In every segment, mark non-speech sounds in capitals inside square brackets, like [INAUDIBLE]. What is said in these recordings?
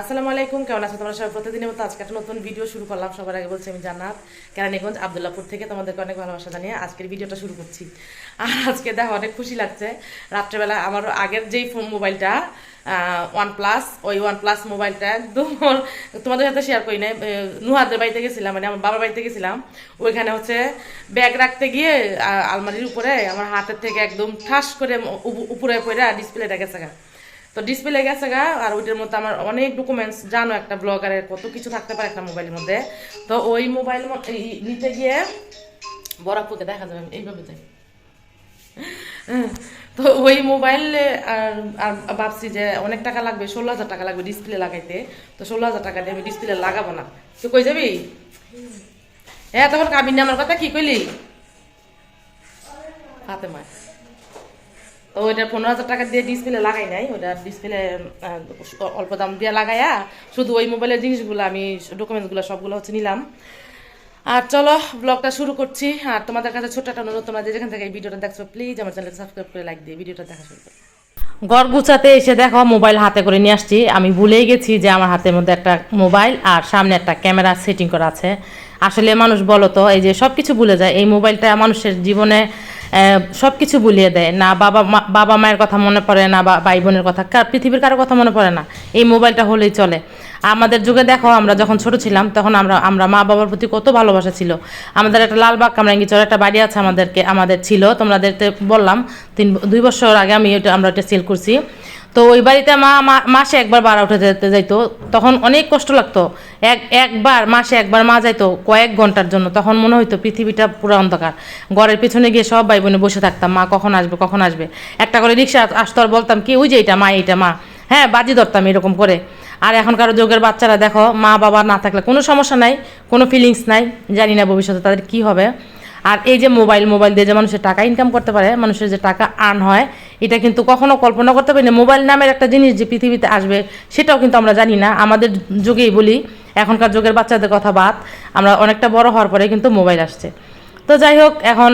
আসসালামু আলাইকুম, কেমন আছো? তোমরা সবাই প্রতিদিনের মতো আজকে একটা নতুন ভিডিও শুরু করলাম। সবার আগে বলছি আমি জান্নাত, কেরানীগঞ্জ আবদুল্লাপুর থেকে তোমাদেরকে অনেক ভালোবাসা জানিয়ে আজকের ভিডিওটা শুরু করছি। আর আজকে দেখো, অনেক খুশি লাগছে। রাত্রেবেলা আমার আগের যেই ফোন মোবাইলটা ওয়ান প্লাস ওই ওয়ান প্লাস মোবাইলটা একদম তোমাদের সাথে শেয়ার করি নাই নুহাদের বাড়িতে গেছিলাম মানে আমার বাবার বাড়িতে গেছিলাম। ওইখানে হচ্ছে ব্যাগ রাখতে গিয়ে আলমারির উপরে আমার হাতের থেকে একদম ঠাস করে উপরে পড়ে ডিসপ্লেটা গেছে গা। তো ডিসপ্লে গেছে গা, আর ওইটার মধ্যে আমার অনেক ডকুমেন্টস জানো, একটা ব্লগারের কত কিছু থাকতে পারে একটা মোবাইলের মধ্যে। তো ওই মোবাইল নিতে গিয়ে বরাপুকে দেখা যাবে এইভাবে যাই। তো ওই মোবাইল আর আর ভাবছি যে অনেক টাকা লাগবে, ষোলো হাজার টাকা লাগবে ডিসপ্লে লাগাইতে। তো ষোলো হাজার টাকা দিয়ে আমি ডিসপ্লে লাগাবো না। তুই কই যাবি? হ্যাঁ তখন কাবিন আমার কথা কি কইলি? হাতে মায় তো ওইটা পনেরো হাজার টাকা দিয়ে ডিসপ্লে লাগাই নাই। ওটা ডিসপ্লে অল্প দাম দিয়ে লাগাইয়া শুধু ওই মোবাইলের জিনিসগুলো আমি ডকুমেন্টসগুলো সবগুলো হচ্ছে নিলাম। আর চলো ব্লগটা শুরু করছি। আর তোমাদের কাছে ছোট্ট একটা অনুরোধ, তোমরা যেখান থেকে এই ভিডিওটা দেখছ প্লিজ আমার চ্যানেলটা সাবস্ক্রাইব করে লাইক দিয়ে ভিডিওটা দেখা শুরু করো। ঘর গুছাতে এসে দেখো মোবাইল হাতে করে নিয়ে আসছি। আমি ভুলেই গেছি যে আমার হাতের মধ্যে একটা মোবাইল আর সামনে একটা ক্যামেরা সেটিং করা আছে। আসলে মানুষ বলো তো, এই যে সব কিছু ভুলে যায়। এই মোবাইলটা মানুষের জীবনে সব কিছু ভুলিয়ে দেয়। না বাবা মা- বাবা মায়ের কথা মনে পড়ে না, বা ভাই বোনের কথা পৃথিবীর কারও কথা মনে পড়ে না। এই মোবাইলটা হলেই চলে। আমাদের যুগে দেখো, আমরা যখন ছোট ছিলাম, তখন আমরা আমরা মা বাবার প্রতি কত ভালোবাসা ছিল। আমাদের একটা লালবাগ কামরাঙ্গিচর একটা বাড়ি আছে আমাদেরকে, আমাদের ছিল। তোমাদেরকে বললাম, তিন, দুই বছর আগে আমি এটা, আমরা এটা সেল করছি। তো ওই বাড়িতে মা মাসে একবার বাড়া উঠে যেতে যাইতো। তখন অনেক কষ্ট লাগতো। এক, একবার, মাসে একবার মা যাইতো কয়েক ঘণ্টার জন্য। তখন মনে হইতো পৃথিবীটা পুরো অন্ধকার। ঘরের পিছনে গিয়ে সব ভাই বোনে বসে থাকতাম। মা কখন আসবে কখন আসবে? একটা করে রিক্সা আসতো আর বলতাম, কি, ওই যে এটা মা, এইটা মা। হ্যাঁ বাজি ধরতাম এরকম করে। আর এখনকার যুগের বাচ্চারা দেখো মা বাবা না থাকলে কোনো সমস্যা নাই, কোনো ফিলিংস নাই। জানি না ভবিষ্যতে তাদের কি হবে। আর এই যে মোবাইল মোবাইল দিয়ে যে মানুষের টাকা ইনকাম করতে পারে, মানুষের যে টাকা আর্ন হয়, এটা কিন্তু কখনো কল্পনা করতে পারি না। মোবাইল নামের একটা জিনিস যে পৃথিবীতে আসবে, সেটাও কিন্তু আমরা জানি না। আমাদের যুগেই বলি, এখনকার যুগের বাচ্চাদের কথা বাদ, আমরা অনেকটা বড় হওয়ার পরে কিন্তু মোবাইল আসছে। তো যাই হোক, এখন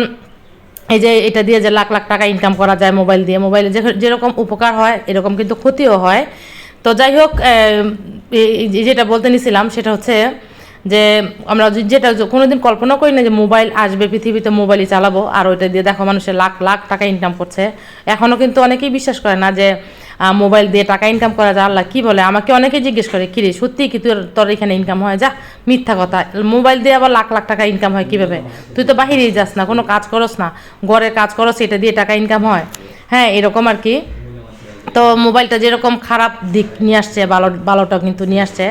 এই যে এটা দিয়ে যে লাখ লাখ টাকা ইনকাম করা যায় মোবাইল দিয়ে, মোবাইলে যেরকম উপকার হয়, এরকম কিন্তু ক্ষতিও হয়। তো যাই হোক যেটা বলতে নিছিলাম, সেটা হচ্ছে যে আমরা যেটা য- কোনোদিন কল্পনা করি না যে মোবাইল আসবে, পৃথিবীতে মোবাইলই চালাবো। আর ওইটা দিয়ে দেখো মানুষের লাখ লাখ টাকা ইনকাম করছে। এখনও কিন্তু অনেকেই বিশ্বাস করে না যে মোবাইল দিয়ে টাকা ইনকাম করা যায়। আল্লাহ কী বলে? আমাকে অনেকে জিজ্ঞেস করে, কিরে, সত্যি কি তোর তোর এখানে ইনকাম হয়? যা, মিথ্যা কথা। মোবাইল দিয়ে আবার লাখ লাখ টাকা ইনকাম হয় কীভাবে? তুই তো বাহিরেই যাস না, কোনো কাজ করস না। ঘরের কাজ করস, এটা দিয়ে টাকা ইনকাম হয়। হ্যাঁ এরকম আর কি। তো মোবাইলটা যেরকম খারাপ দিক নিয়ে আসছে, ভালো, ভালোটাও কিন্তু নিয়ে আসছে।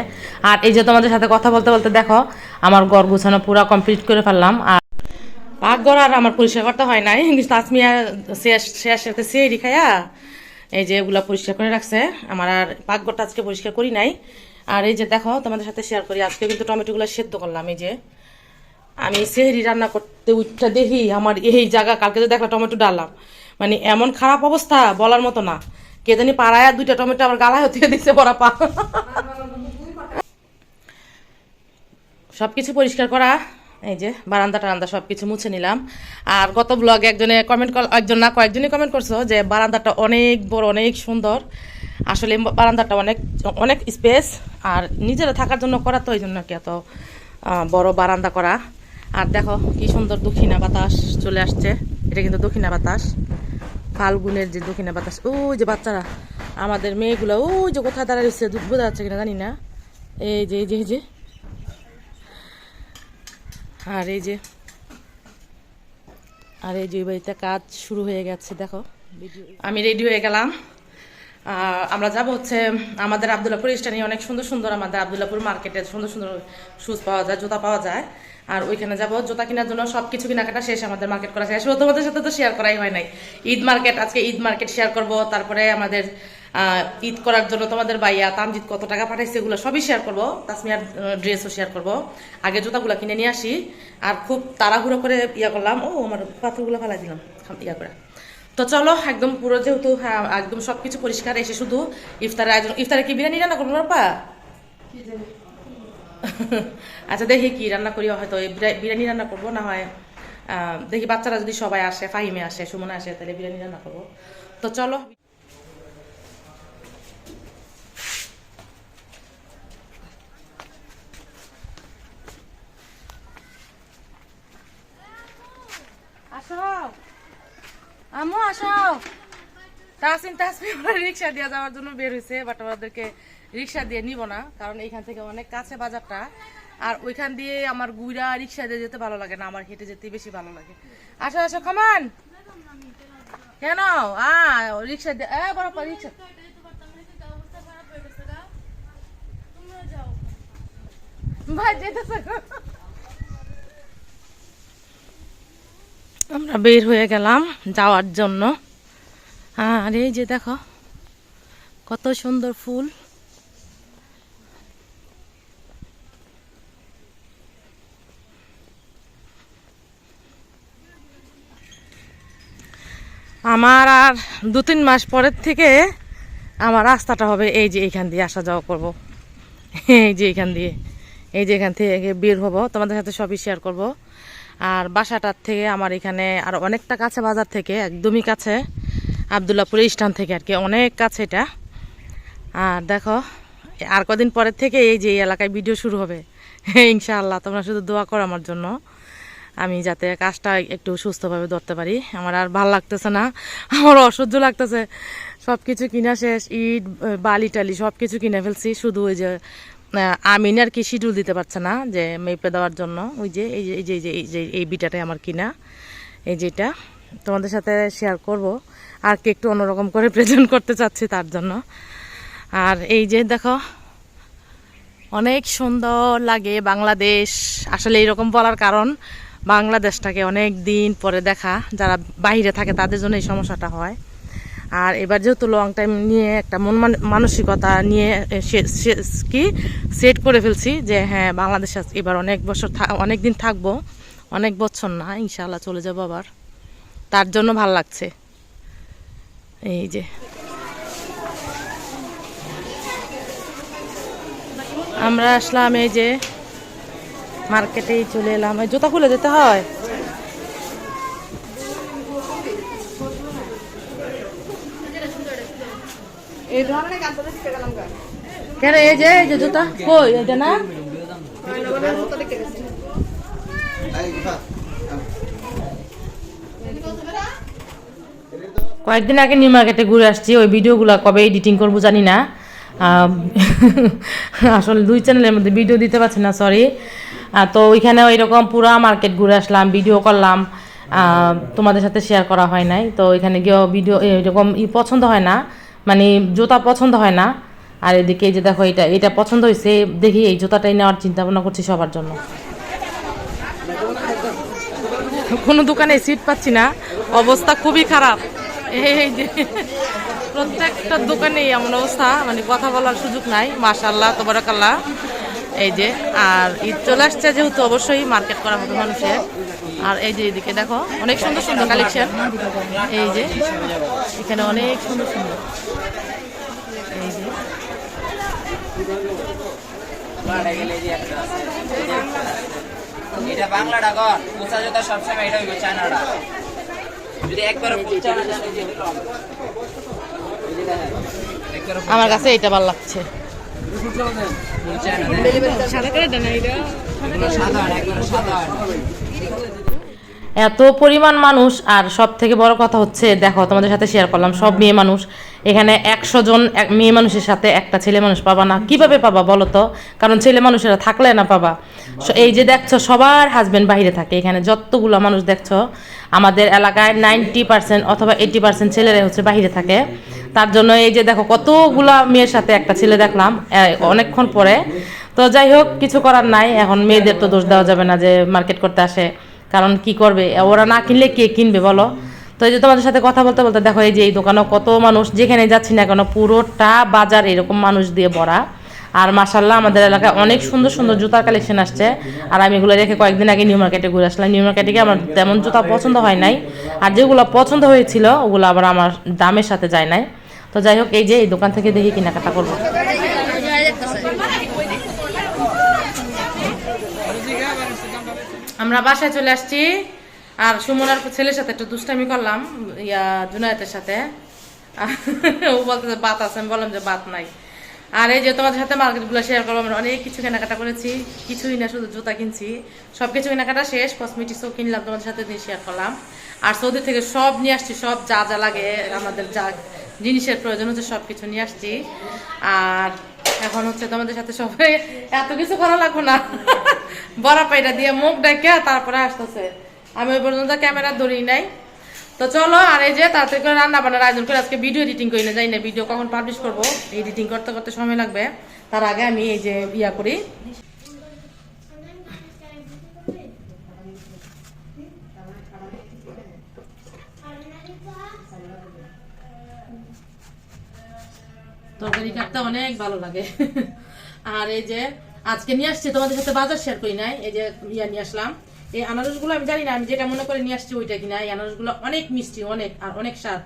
আর এই যে তোমাদের সাথে কথা বলতে বলতে দেখো, আমার ঘর গুছানো পুরো কমপ্লিট করে ফেললাম। আর পাকঘর আর আমার পরিষ্কার করতে হয় নাই তাসমিয়া শেষ সাথে সে খাইয়া এই যে এগুলা পরিষ্কার করে রাখছে। আমার আর পাকঘরটা আজকে পরিষ্কার করি নাই। আর এই যে দেখো, তোমাদের সাথে শেয়ার করি, আজকে কিন্তু টমেটোগুলো সেদ্ধ করলাম। এই যে আমি সেহরি রান্না করতে উঠটা দেখি, আমার এই জায়গা, কালকে তো দেখলাম টমেটো ডাললাম। মানে এমন খারাপ অবস্থা বলার মতো না। কে জানি পাড়ায় দুইটা টমেটো আবার গালায় হতে দিচ্ছে বড়া পা সব কিছু পরিষ্কার করা, এই যে বারান্দা টারান্দা সব কিছু মুছে নিলাম। আর গত ব্লগে একজনে কমেন্ট একজন না, কয়েকজনই কমেন্ট করছ যে বারান্দাটা অনেক বড়, অনেক সুন্দর। আসলে বারান্দাটা অনেক অনেক স্পেস আর নিজেরা থাকার জন্য করা তো ওই জন্য কি এত বড় বারান্দা করা। আর দেখো কি সুন্দর দক্ষিণা বাতাস চলে আসছে। এটা কিন্তু দক্ষিণা বাতাস। ফাল্গুনের যে দক্ষিণা বাতাস ও যে বাচ্চারা, আমাদের মেয়েগুলো ও যে কোথায় দাঁড়াচ্ছে বোঝা যাচ্ছে কিনা জানি না। এই যে এই যে এই যে। আর এই যে, আর এই যে বাড়িতে কাজ শুরু হয়ে গেছে, দেখো। আমি রেডি হয়ে গেলাম। আমরা যাব হচ্ছে আমাদের আবদুল্লাপুর স্টানে অনেক সুন্দর সুন্দর আমাদের আবদুল্লাপুর মার্কেটে সুন্দর সুন্দর শুজ পাওয়া যায়, জুতা পাওয়া যায়। আর ওইখানে যাব, জুতা কেনার জন্য সব কিছু কেনাকাটা শেষ আমাদের মার্কেট করা শেষ। তোমাদের সাথে তো শেয়ার করাই হয় নাই। ঈদ মার্কেট আজকে ঈদ মার্কেট শেয়ার করব, তারপরে আমাদের ঈদ করার জন্য তোমাদের বাইয়া তামজিৎ কত টাকা পাঠাইছে এগুলো সবই শেয়ার করব, তাসমিয়ার ড্রেসও শেয়ার করব। আগে জুতাগুলো কিনে নিয়ে আসি, আর খুব তাড়াহুড়ো করে ইয়া করলাম, ও, আমার পাথরগুলো ফেলাই দিলাম ইয়া করে। তো চলো একদম পুরো যেহেতু হ্যাঁ একদম সবকিছু পরিষ্কার এসে শুধু ইফতারের আয়োজন ইফতারে কি বিরিয়ানি রান্না করব বাপা আচ্ছা দেখি কি রান্না করি হয়তো বিরিয়ানি রান্না করব না হয় দেখি বাচ্চারা যদি সবাই আসে ফাহিমে আসে সুমনে আসে তাহলে বিরিয়ানি রান্না করব। তো চলো। আম্মু আসাও তাসিন তাসমিন রিক্সা দিয়ে যাওয়ার জন্য বের হয়েছে বাট ওদেরকে রিক্সা দিয়ে নিব না, কারণ এইখান থেকে অনেক কাছে বাজারটা। আর ওইখান দিয়ে আমার গুইরা রিক্সা দিয়ে যেতে ভালো লাগে না, আমার হেঁটে যেতে বেশি ভালো লাগে। আসো আসো খামান কেন? আ, রিক্সা দিয়ে বড় রিক্সা। ভাই, যেতেছে। আমরা বের হয়ে গেলাম যাওয়ার জন্য। আর এই যে দেখো, কত সুন্দর ফুল। আমার আর দু তিন মাস পরের থেকে আমার রাস্তাটা হবে এই যে এইখান দিয়ে আসা যাওয়া করব। এই যে এইখান দিয়ে, এই যে এখান থেকে বের হব। তোমাদের সাথে সবই শেয়ার করব। আর বাসাটার থেকে আমার এখানে আর অনেকটা কাছে বাজার থেকে, একদমই কাছে আবদুল্লাপুর স্টান থেকে আর কি, অনেক কাছে এটা। আর দেখো, আর কদিন পরের থেকে এই যে এই এলাকায় ভিডিও শুরু হবে। [LAUGHS] ইনশাআল্লাহ, তোমরা শুধু দোয়া করো আমার জন্য। আমি যাতে কাজটা একটু সুস্থভাবে ধরতে পারি। আমার আর ভালো লাগতেছে না, আমার অসহ্য লাগতেছে। সব কিছু কিনা শেষ, ইট, বালি টালি সব কিছু কিনে ফেলছি। শুধু ওই যে আমিন আর কি শিডিউল দিতে পারছে না যে মেপে দেওয়ার জন্য। ওই যে, এই যে এই যে এই যে, এই বিটাটাই আমার কিনা। এই যেটা তোমাদের সাথে শেয়ার করব। আর কি একটু অন্যরকম করে প্রেজেন্ট করতে চাচ্ছি তার জন্য। আর এই যে দেখো, অনেক সুন্দর লাগে বাংলাদেশ। আসলে এরকম বলার কারণ, বাংলাদেশটাকে অনেক দিন পরে দেখা। যারা বাইরে থাকে তাদের জন্য এই সমস্যাটা হয়। আর এবার যেহেতু লং টাইম নিয়ে একটা মন মান- মানসিকতা নিয়ে কি সেট করে ফেলছি যে হ্যাঁ বাংলাদেশ এবার অনেক বছর অনেক দিন থাকব, অনেক বছর না ইনশাল্লাহ চলে যাব আবার। তার জন্য ভালো লাগছে। এই যে। আমরা আসলাম এই যে মার্কেটেই চলে এলাম। জুতা খুলে যেতে হয়? কেন এই যে এই যে জুতা? কই এটা না? কয়েকদিন আগে নিউ মার্কেটে ঘুরে আসছি ওই ভিডিওগুলো কবে এডিটিং করব জানি না। আসলে দুই চ্যানেলের মধ্যে ভিডিও দিতে পারছি না সরি তো ওইখানে ওইরকম পুরো মার্কেট ঘুরে আসলাম ভিডিও করলাম। তোমাদের সাথে শেয়ার করা হয় নাই তো ওইখানে গিয়েও ভিডিও এরকম ই পছন্দ হয় না। মানে জুতা পছন্দ হয় না। আর এদিকে এই যে দেখো এটা এটা পছন্দ হয়েছে দেখি এই জুতাটাই নেওয়ার চিন্তা ভাবনা করছি সবার জন্য। কোনো দোকানে সিট পাচ্ছি না, অবস্থা খুবই খারাপ। এই যে, প্রত্যেকটা দোকানেই এমন অবস্থা মানে কথা বলার সুযোগ নাই মাশাল্লাহ তোবারকাল্লাহ। এই যে, আর ঈদ চলে আসছে যেহেতু অবশ্যই মার্কেট করা হবে মানুষের। আর এই যে এদিকে দেখো, অনেক সুন্দর সুন্দর কালেকশন এই যে, এখানে অনেক সুন্দর সুন্দর এই যে এটা বাংলাটা কর। উঁচা জোতা সবসময় এটা হইব চায়নাটা। যদি একবার আমার কাছে এটা ভালো লাগছে। সাদা। একবার সাধারণ এত পরিমাণ মানুষ, আর সব থেকে বড় কথা হচ্ছে, দেখো, তোমাদের সাথে শেয়ার করলাম, সব মেয়ে মানুষ। এখানে একশো জন মেয়ে মানুষের সাথে একটা ছেলে মানুষ পাবা না। কীভাবে পাবা বলো তো? কারণ ছেলে মানুষেরা থাকলে না পাবা। এই যে দেখছ, সবার হাজব্যান্ড বাইরে থাকে। এখানে যতগুলো মানুষ দেখছ, আমাদের এলাকায় নাইনটি পার্সেন্ট অথবা এইটি পার্সেন্ট ছেলেরা হচ্ছে বাইরে থাকে। তার জন্য এই যে দেখো, কতগুলা মেয়ের সাথে একটা ছেলে দেখলাম অনেকক্ষণ পরে। তো যাই হোক, কিছু করার নাই। এখন মেয়েদের তো দোষ দেওয়া যাবে না যে মার্কেট করতে আসে। কারণ কি করবে? ওরা না কিনলে কে কিনবে বলো? তো এই যে তোমাদের সাথে কথা বলতে বলতে দেখো, এই যে এই দোকানে কত মানুষ, যেখানে যাচ্ছি না কেন, পুরোটা বাজার এরকম মানুষ দিয়ে ভরা। আর মাসাল্লাহ আমাদের এলাকায় অনেক সুন্দর সুন্দর জুতার কালেকশন আসছে। আর আমি এগুলো রেখে কয়েকদিন আগে নিউ মার্কেটে ঘুরে আসলাম। নিউ মার্কেটে গিয়ে আমার তেমন জুতা পছন্দ হয় নাই। আর যেগুলো পছন্দ হয়েছিল, ওগুলো আবার আমার দামের সাথে যায় নাই। তো যাই হোক, এই যে এই দোকান থেকে দেখি কেনাকাটা করব। আমরা বাসায় চলে আসছি। আর সুমনার ছেলের সাথে একটু দুষ্টামি করলাম, ইয়া জুনায়েতের সাথে। ও বলতেছে, বাত আছে। আমি বললাম যে, বাত নাই। আর এই যে তোমাদের সাথে মার্কেটগুলো শেয়ার করব, আমরা অনেক কিছু কেনাকাটা করেছি। কিছুই না, শুধু জুতা কিনছি। সব কিছু কেনাকাটা শেষ কসমেটিক্সও কিনলাম তোমাদের সাথে, দিয়ে শেয়ার করলাম। আর সৌদি থেকে সব নিয়ে আসছি, সব যা যা লাগে, আমাদের যা জিনিসের প্রয়োজন হচ্ছে সব কিছু নিয়ে আসছি। আর এখন হচ্ছে তোমাদের সাথে সবাই এত কিছু করা লাগবো না। বড়া পাইটা দিয়ে মুখ ডাকে তারপরে আসতেছে। আমি ওই পর্যন্ত ক্যামেরা ধরি নাই। তো চলো, আর এই যে তাড়াতাড়ি করে রান্না বান্নার আয়োজন করে আজকে ভিডিও এডিটিং করি না যাই না ভিডিও কখন পাবলিশ করব। এডিটিং করতে করতে সময় লাগবে। তার আগে আমি এই যে ইয়া করি। তরকারি কাটতে অনেক ভালো লাগে। আর এই যে আজকে নিয়ে আসছি, তোমাদের সাথে বাজার শেয়ার করি নাই, এই যে ইয়া নিয়ে আসলাম। এই আনারসগুলো আমি জানি না, আমি যেটা মনে করে নিয়ে আসছি ওইটা কিনা। এই আনারসগুলো অনেক মিষ্টি, অনেক, আর অনেক স্বাদ।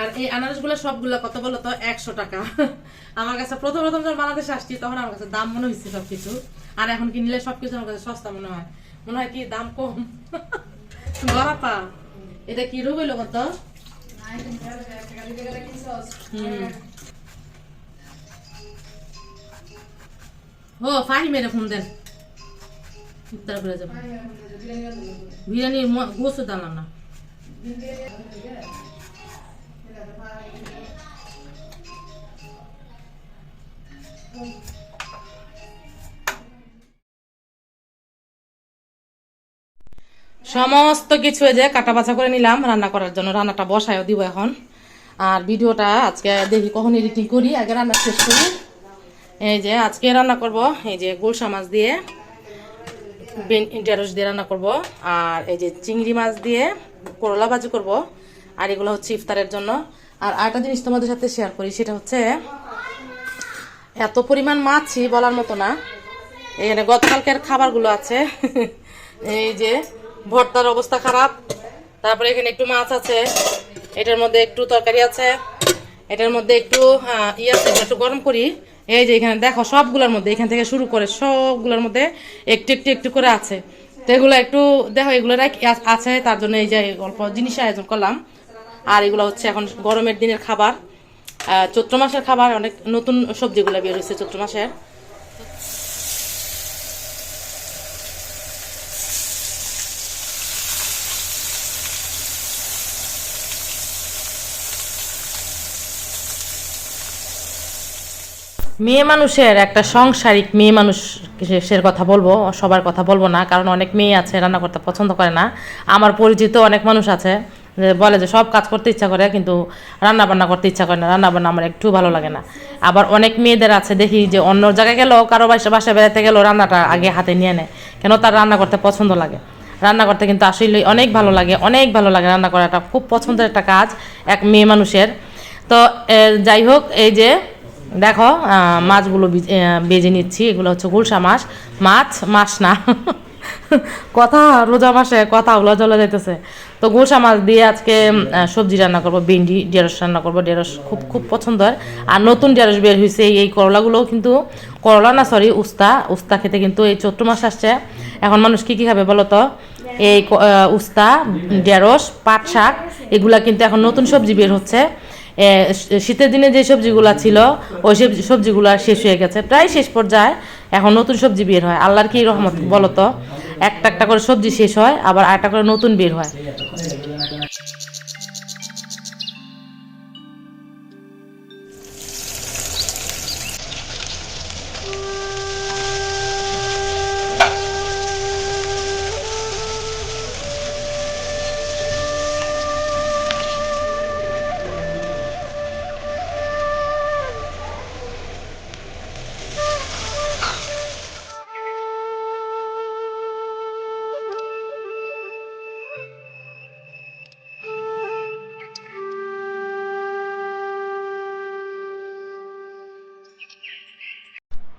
আর এই আনারসগুলো সবগুলো কত বলো তো, একশো টাকা। আমার কাছে প্রথম প্রথম যখন বাংলাদেশে আসছি, তখন আমার কাছে দাম মনে হয়েছে সবকিছু। আর এখন কিনলে সবকিছু আমার কাছে সস্তা মনে হয়। মনে হয় কি দাম কম। গড়াপা এটা কি রুব কত? হুম ও ফাহি মেরে ফোন দেন উত্তর করে যাব বিরিয়ানি গোসও দাম না সমস্ত কিছু যে কাটা বাছা করে নিলাম রান্না করার জন্য। রান্নাটা বসায়ও দিব এখন। আর ভিডিওটা আজকে দেখি কখন এডিটিং করি, আগে রান্না শেষ করি। এই যে আজকে রান্না করব, এই যে গুলশা মাছ দিয়ে ঢেঁড়স দিয়ে রান্না করব, আর এই যে চিংড়ি মাছ দিয়ে করলা ভাজি করব, আর এগুলো হচ্ছে ইফতারের জন্য। আর আরেকটা জিনিস তোমাদের সাথে শেয়ার করি, সেটা হচ্ছে এত পরিমাণ মাছই বলার মতো না। এখানে গতকালকের খাবারগুলো আছে। এই যে ভর্তার অবস্থা খারাপ। তারপরে এখানে একটু মাছ আছে এটার মধ্যে একটু তরকারি আছে এটার মধ্যে একটু আহ, ই আছে একটু গরম করি। এই যে এখানে দেখো সবগুলোর মধ্যে এখান থেকে শুরু করে সবগুলোর মধ্যে একটু একটু একটু করে আছে। তো এগুলো একটু দেখো এগুলো আছে তার জন্য এই যে অল্প জিনিস আয়োজন করলাম। আর এগুলো হচ্ছে এখন গরমের দিনের খাবার। চৈত্র মাসের খাবার অনেক নতুন সবজিগুলো বের হয়েছে চৈত্র মাসের। মেয়ে মানুষের একটা সংসারিক মেয়ে মানুষের কথা বলব? সবার কথা বলব না, কারণ অনেক মেয়ে আছে, রান্না করতে পছন্দ করে না। আমার পরিচিত অনেক মানুষ আছে, যে বলে যে সব কাজ করতে ইচ্ছা করে, কিন্তু রান্না বান্না করতে ইচ্ছা করে না। রান্না বান্না আমার একটু ভালো লাগে না। আবার অনেক মেয়েদের আছে, দেখি যে অন্য জায়গায় গেলেও কারও বাসা বাসায় বেড়াতে গেলেও রান্নাটা আগে হাতে নিয়ে নেয়। কেন তার রান্না করতে পছন্দ লাগে? রান্না করতে কিন্তু আসলে অনেক ভালো লাগে, অনেক ভালো লাগে রান্না করাটা। খুব পছন্দের একটা কাজ এক মেয়ে মানুষের। তো যাই হোক, এই যে দেখো মাছগুলো বেজে নিচ্ছি। এগুলো হচ্ছে গুলশা মাছ। মাছ মাছ না। কথা রোজা মাসে কথা ওগুলো চলে যাইতেছে। তো গুলশা মাছ দিয়ে আজকে সবজি রান্না করব, ভেন্ডি, ঢেঁড়স রান্না করব। ঢেঁড়স খুব খুব পছন্দ হয়। আর নতুন ঢেঁড়স বের হয়েছে এই করলাগুলোও কিন্তু করলা না সরি উস্তা। উস্তা খেতে কিন্তু এই চৈত্র মাস আসছে। এখন মানুষ কি কি খাবে বলো তো? এই উস্তা, ঢেঁড়স, পাট শাক, এগুলা কিন্তু এখন নতুন সবজি বের হচ্ছে। শীতের দিনে যে সবজিগুলো ছিল, ওই সব সবজিগুলো শেষ হয়ে গেছে। প্রায় শেষ পর্যায়ে এখন নতুন সবজি বের হয়। আল্লাহর কি রহমত বলতো? একটা একটা করে সবজি শেষ হয়, আবার একটা করে নতুন বের হয়।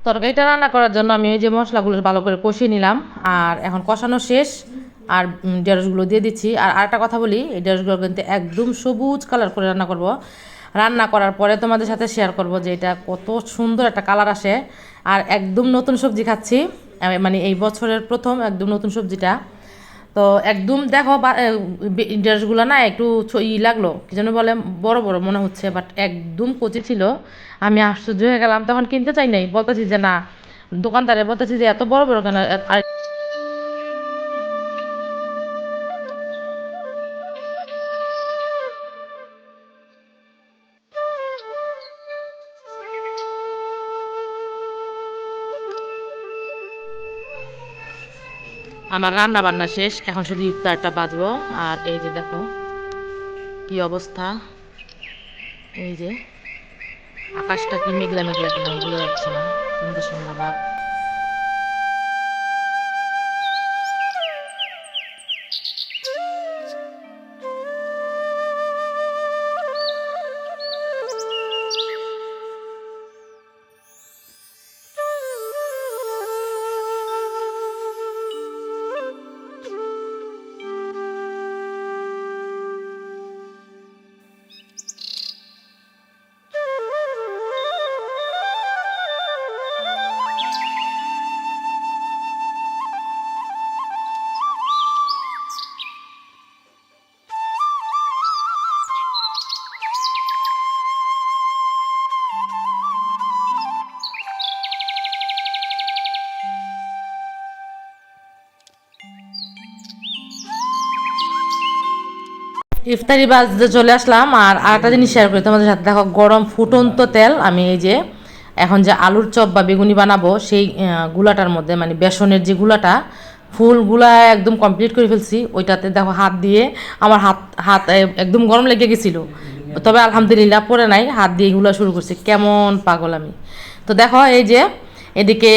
তরকারিটা রান্না করার জন্য আমি ওই যে মশলাগুলো ভালো করে কষিয়ে নিলাম। আর এখন কষানো শেষ। আর ঢেঁড়সগুলো দিয়ে দিচ্ছি। আর আরেকটা কথা বলি, এই ঢেঁড়সগুলো কিন্তু একদম সবুজ কালার করে রান্না করব। রান্না করার পরে তোমাদের সাথে শেয়ার করব যে এটা কত সুন্দর একটা কালার আসে। আর একদম নতুন সবজি খাচ্ছি। মানে এই বছরের প্রথম একদম নতুন সবজিটা। তো একদম দেখো ইন্টারেস্টগুলো না একটু ই লাগল, কি যেন বলে, বড় বড় মনে হচ্ছে বাট একদম কচি ছিল। আমি আশ্চর্য হয়ে গেলাম, তখন কিনতে চাই নাই, বলতেছি যে না, দোকানদারে বলতেছি যে এত বড় বড় কেন, আর আমার রান্না বান্না শেষ, এখন শুধু ইফতারটা বাজবো। আর এই যে দেখো, কি অবস্থা? এই যে, আকাশটা কি মেঘলা মেঘলা কিনা বুঝতে যাচ্ছে না। সুন্দর সুন্দর ভাব ইফতারি বাজতে চলে আসলাম আর আরেকটা জিনিস শেয়ার করি। তোমাদের সাথে দেখো, গরম ফুটন্ত তেল। আমি এই যে এখন যে আলুর চপ বা বেগুনি বানাবো, সেই গুলাটার মধ্যে মানে বেসনের যে গুলাটা, ফুলগুলা একদম কমপ্লিট করে ফেলছি। ওইটাতে দেখো হাত দিয়ে আমার হাত হাত একদম গরম লেগে গেছিল। তবে আলহামদুলিল্লাহ পরে নাই। হাত দিয়ে এগুলো শুরু করছি। কেমন পাগল আমি। তো দেখো, এই যে এদিকে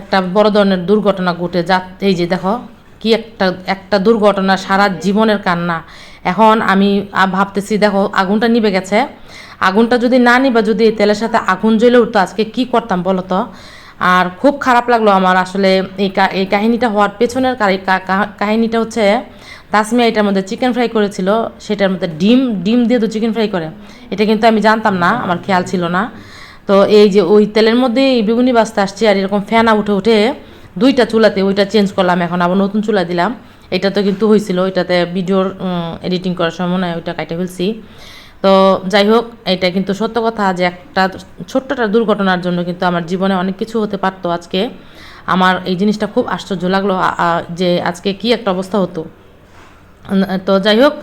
একটা বড় ধরনের দুর্ঘটনা ঘটে। যা, এই যে দেখো, কি একটা একটা দুর্ঘটনা সারা জীবনের কান্না। এখন আমি ভাবতেছি, দেখো, আগুনটা নিভে গেছে। আগুনটা যদি না নিবে, যদি তেলের সাথে আগুন জ্বলে উঠতো, আজকে কি করতাম বলো তো? আর খুব খারাপ লাগল আমার আসলে এই এই কাহিনীটা হওয়ার পেছনের কাহিনীটা হচ্ছে, তাসমিয়া এটার মধ্যে চিকেন ফ্রাই করেছিল, সেটার মধ্যে ডিম ডিম দিয়ে তো চিকেন ফ্রাই করে। এটা কিন্তু আমি জানতাম না, আমার খেয়াল ছিল না। তো এই যে ওই তেলের মধ্যে এই বেগুনি বাস্তা আসছে, আর এরকম ফ্যানা উঠে উঠে দুইটা চুলাতে ওইটা চেঞ্জ করলাম, এখন আবার নতুন চুলা দিলাম। এটা তো কিন্তু হয়েছিল এটাতে ভিডিওর এডিটিং করার সময় হয় ওইটা কাটে ফেলছি। তো যাই হোক, এটা কিন্তু সত্য কথা যে একটা ছোট্ট একটা দুর্ঘটনার জন্য কিন্তু আমার জীবনে অনেক কিছু হতে পারতো আজকে। আমার এই জিনিসটা খুব আশ্চর্য লাগল যে আজকে কি একটা অবস্থা হতো। তো যাই হোক,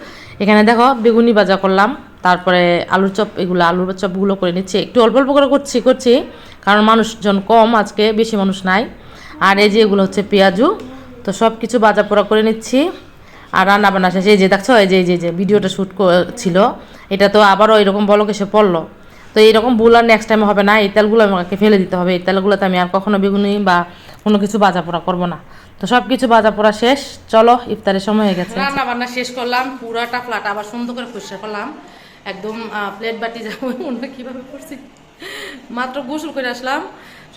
এখানে দেখো, বেগুনি ভাজা করলাম, তারপরে আলুর চপ, এগুলো আলুর চপগুলো করে নিচ্ছি। একটু অল্প অল্প করে করছি করছি, কারণ মানুষজন কম আজকে, বেশি মানুষ নাই। আর এই যে এগুলো হচ্ছে পেঁয়াজু তো সব কিছু ভাজা পোড়া করে নিচ্ছি। আর রান্না বান্না শেষে যে দেখছ, এই যে যে যে ভিডিওটা শ্যুট ছিল এটা তো আবারও এরকম বলক এসে পড়ল। তো এইরকম ভুল আর নেক্সট টাইম হবে না, এই তেলগুলো আমাকে ফেলে দিতে হবে। এই তেলগুলোতে আমি আর কখনো বেগুনি বা কোনো কিছু বাজা পোড়া করব না। তো সব কিছু বাজা পোড়া শেষ, চলো, ইফতারের সময় হয়ে গেছে। রান্না বান্না শেষ করলাম পুরাটা ফ্ল্যাট আবার সুন্দর করে পরিষ্কার করলাম। একদম প্লেট বাটি যাব কীভাবে করছি। মাত্র গোসল করে আসলাম।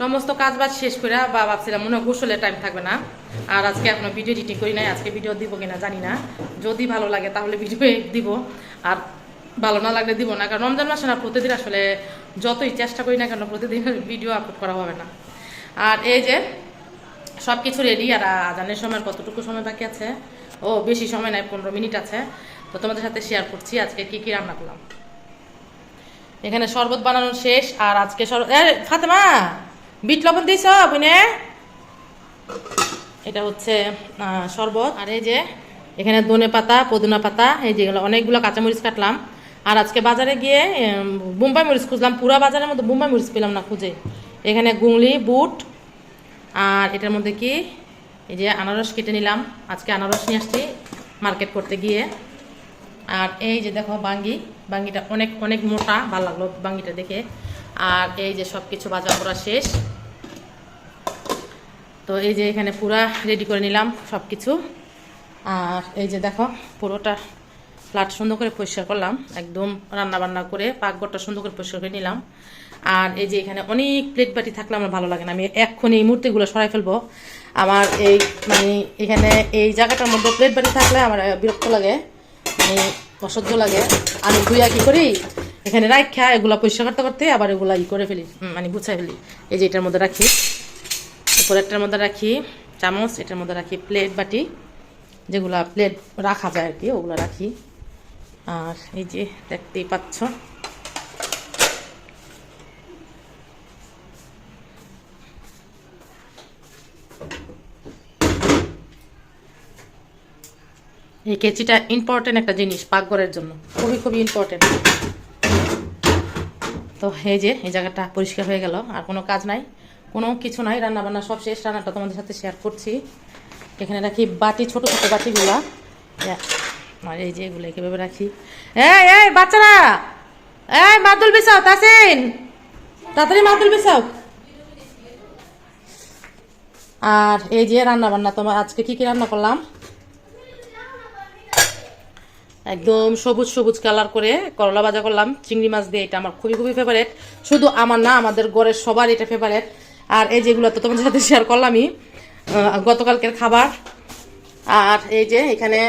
সমস্ত কাজ বাজ শেষ করে বা ভাবছিলাম মনে গোসলের টাইম থাকবে না। আর আজকে এখনও ভিডিও এডিটিং করি নাই, আজকে ভিডিও দিব কিনা জানি না। যদি ভালো লাগে তাহলে ভিডিও দিব। আর ভালো না লাগলে দিব না, কারণ রমজান মাসে না প্রতিদিন আসলে যতই চেষ্টা করি না কেন প্রতিদিন ভিডিও আপলোড করা হবে না। আর এই যে সব কিছু রেডি আর আজানের সময় কতটুকু সময় বাকি আছে? ও, বেশি সময় নাই, পনেরো মিনিট আছে। তো তোমাদের সাথে শেয়ার করছি, আজকে কি কি রান্না করলাম। এখানে শরবত বানানো শেষ, আর আজকে শরবত ফাতেমা! বিট লবণ দিয়েছ বুনে এটা হচ্ছে শরবত। আর এই যে? এখানে ধনে পাতা পুদিনা পাতা এই যেগুলো অনেকগুলো কাঁচামরিচ কাটলাম। আর আজকে বাজারে গিয়ে বোম্বাই মরিচ খুঁজলাম পুরা বাজারের মধ্যে বোম্বাই মরিচ পেলাম না খুঁজে। এখানে গুংলি বুট আর এটার মধ্যে কি? এই যে আনারস কেটে নিলাম। আজকে আনারস নিয়ে আসছি মার্কেট করতে গিয়ে। আর এই যে দেখো বাঙ্গি। বাঙ্গিটা অনেক অনেক মোটা ভালো লাগল বাঙ্গিটা দেখে। আর এই যে সব কিছু বাজার করা শেষ। তো এই যে এখানে পুরা রেডি করে নিলাম সব কিছু আর এই যে দেখো, পুরোটা ফ্ল্যাট সুন্দর করে পরিষ্কার করলাম। একদম রান্না বান্না করে পাকঘরটা সুন্দর করে পরিষ্কার করে নিলাম। আর এই যে এখানে অনেক প্লেট বাটি থাকলে আমার ভালো লাগে না। আমি এক্ষুনি এই মূর্তিগুলো সরাই ফেলব। আমার এই মানে এখানে এই জায়গাটার মধ্যে প্লেট বাটি থাকলে আমার বিরক্ত লাগে মানে অসহ্য লাগে। আমি ধুইয়া কি করি? এখানে রাখা এগুলা পরিষ্কার করতে করতে আবার এগুলা ই করে ফেলি মানে গুছাই ফেলি। এই যে এটার মধ্যে রাখি। উপর একটার মধ্যে রাখি চামচ, এটার মধ্যে রাখি প্লেট বাটি, যেগুলা প্লেট রাখা যায় আর কি ওগুলো রাখি। আর এই যে দেখতেই পাচ্ছ। এই কেচিটা ইম্পর্টেন্ট একটা জিনিস পাকঘরের জন্য, খুবই খুবই ইম্পর্টেন্ট তো এই যে, এই জায়গাটা পরিষ্কার হয়ে গেল, আর কোনো কাজ নাই, কোনো কিছু নাই রান্না বান্না সব শেষ, রান্নাটা তোমাদের সাথে শেয়ার করছি। এখানে রাখি বাটি, ছোট ছোট বাটিগুলা। আর এই যে এগুলো কীভাবে রাখি। এই এই, বাচ্চারা! এই, মাদুল বিছাও তাসিন তাড়াতাড়ি মাদুল বিছাও। আর এই যে রান্না বান্না তোমার আজকে কি কি রান্না করলাম? একদম সবুজ সবুজ কালার করে করলা ভাজা করলাম। চিংড়ি মাছ দিয়ে এটা আমার খুবই খুবই ফেভারেট শুধু আমার না, আমাদের ঘরের সবার এটা ফেভারেট আর এই যেগুলো তো তোমাদের সাথে শেয়ার করলামই গতকালকের খাবার। আর এই যে এখানে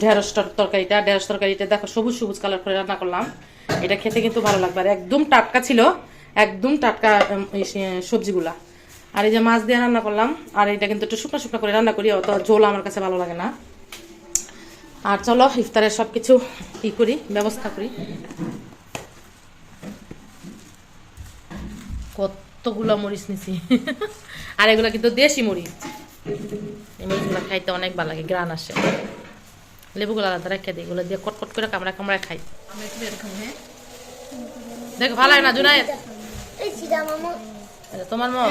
ঢেঁড়স তরকারিটা ঢেঁড়স তরকারিটা দেখো সবুজ সবুজ কালার করে রান্না করলাম। এটা খেতে কিন্তু ভালো লাগবে। আর একদম টাটকা ছিল, একদম টাটকা সবজিগুলা। আর এই যে মাছ দিয়ে রান্না করলাম, আর এটা কিন্তু একটু শুকনো শুকনো করে রান্না করি, অত ঝোল আমার কাছে ভালো লাগে না। আর চলো ইফতারের সব কিছু ই করি ব্যবস্থা করি। কতগুলো মরিচ নিছি। [LAUGHS] আর এগুলো কিন্তু দেশি মরিচ। এই মরিচগুলো খাইতে অনেক ভালো লাগে গ্রান আসে। লেবুগুলো আলাদা রেখে দিই এগুলো দিয়ে কটকট করে কামড়া কামড়া খাই। দেখ ভালো লাগে না জুনায়েদ? এই সিধা মামু। এটা তোমার মা।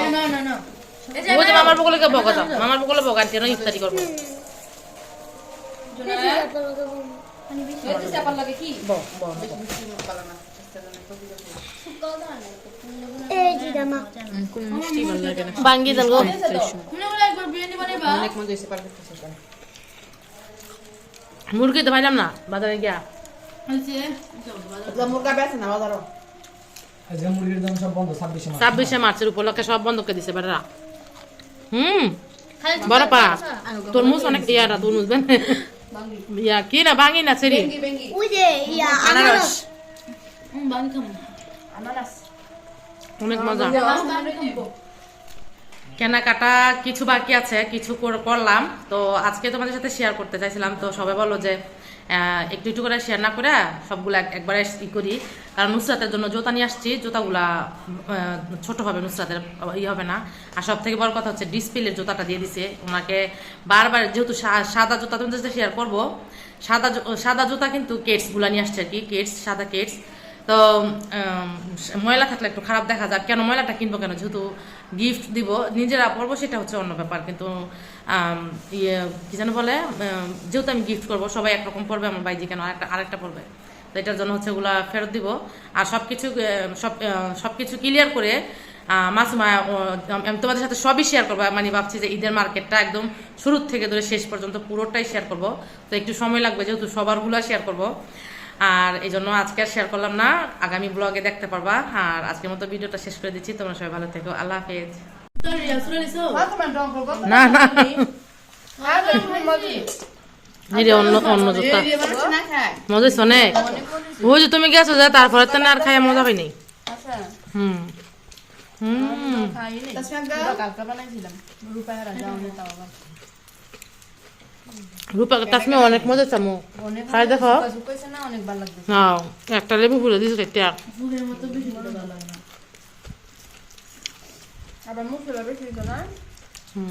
মামার বগলে বকা যাও মামার বগলে বকা আনতে ইফতারি করব। মুরগি তো পাইলাম না বাজারে গিয়া। বন্ধ ছাব্বিশে মার্চের উপলক্ষে সব বন্ধ করে দিছে বেটারা হুম বড় পা তরমুজ অনেক ইয়ারা তরমুজ ইয়া কি না ভাঙি না সেরি ওই যে ইয়া আনারস অনেক মজা কেনাকাটা কিছু বাকি আছে, কিছু কর- করলাম। তো আজকে তোমাদের সাথে শেয়ার করতে চাইছিলাম। তো সবাই বলো যে একটু একটু করে শেয়ার না করে সবগুলো এক- একবারে ই করি। কারণ নুসরাতের জন্য জুতা নিয়ে আসছি। জুতাগুলা ছোট হবে নুসরাতের ই হবে না। আর সব থেকে বড় কথা হচ্ছে ডিসপ্লের জুতাটা দিয়ে দিছে। ওনাকে বারবার যেহেতু সাদা জুতা তোমাদের সাথে শেয়ার করব, সাদা সাদা জুতা কিন্তু কেটসগুলা নিয়ে আসছে আর কি। কেটস সাদা কেটস তো ময়লা থাকলে একটু খারাপ দেখা যাক কেন ময়লাটা কিনবো কেন? যেহেতু গিফট দিব, নিজেরা পরবো সেটা হচ্ছে অন্য ব্যাপার। কিন্তু ইয়ে কি যেন বলে যেহেতু আমি গিফট করব, সবাই একরকম পড়বে আমার বাইজি কেন আরেকটা আরেকটা পড়বে তো এটার জন্য হচ্ছে ওগুলা ফেরত দিব। আর সব কিছু সব সব কিছু ক্লিয়ার করে মাসুমা আমি তোমাদের সাথে সবই শেয়ার করব। মানে ভাবছি যে ঈদের মার্কেটটা একদম শুরুর থেকে ধরে শেষ পর্যন্ত পুরোটাই শেয়ার করব। তো একটু সময় লাগবে, যেহেতু সবারগুলো শেয়ার করব। আর এই জন্য আজকে আর শেয়ার করলাম না। আগামী ব্লগে দেখতে পারবা। আর আজকের মতো ভিডিওটা শেষ করে দিচ্ছি। তোমরা সবাই ভালো থেকো। আল্লাহ হাফেজ। না না অন্য অন্য মজা হয়েছে ওই যে তুমি গেছো যে তারপরে তো না আর খাইয়া মজা হয়নি। হুম। হুম রূপা তাসমি অনেক মজা চামো। খাই দেখো। হ্যাঁ একটা লেবু ফুলে দিস কেটে আবার মুখ বেশি না? হুম।